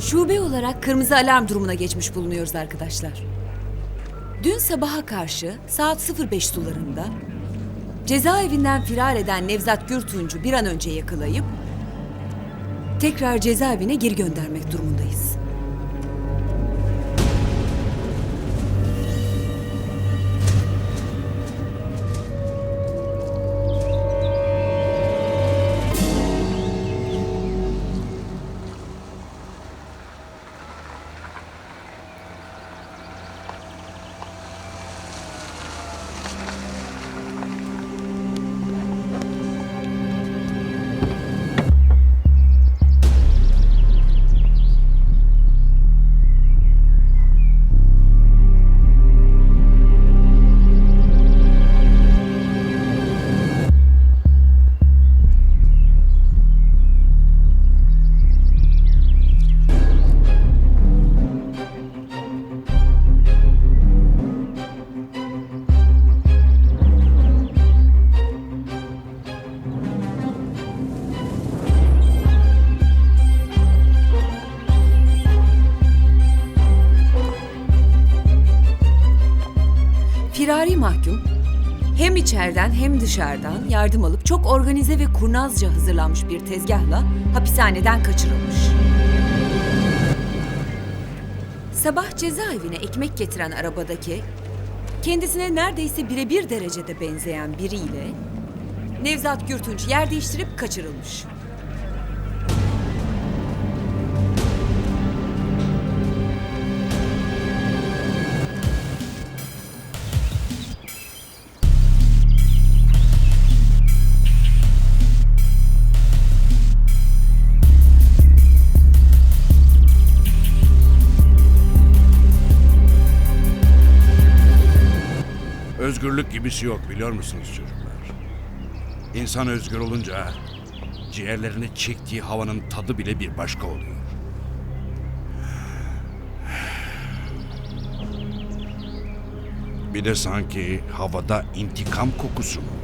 Şube olarak kırmızı alarm durumuna geçmiş bulunuyoruz arkadaşlar. Dün sabaha karşı saat 05 sularında cezaevinden firar eden Nevzat Gürtunç'u bir an önce yakalayıp tekrar cezaevine geri göndermek durumundayız. Firari mahkum hem içeriden hem dışarıdan yardım alıp çok organize ve kurnazca hazırlanmış bir tezgahla hapishaneden kaçırılmış. Sabah cezaevine ekmek getiren arabadaki kendisine neredeyse birebir derecede benzeyen biriyle Nevzat Gürtünç yer değiştirip kaçırılmış. Özgürlük gibisi yok biliyor musunuz çocuklar? İnsan özgür olunca ciğerlerini çektiği havanın tadı bile bir başka oluyor. Bir de sanki havada intikam kokusu mu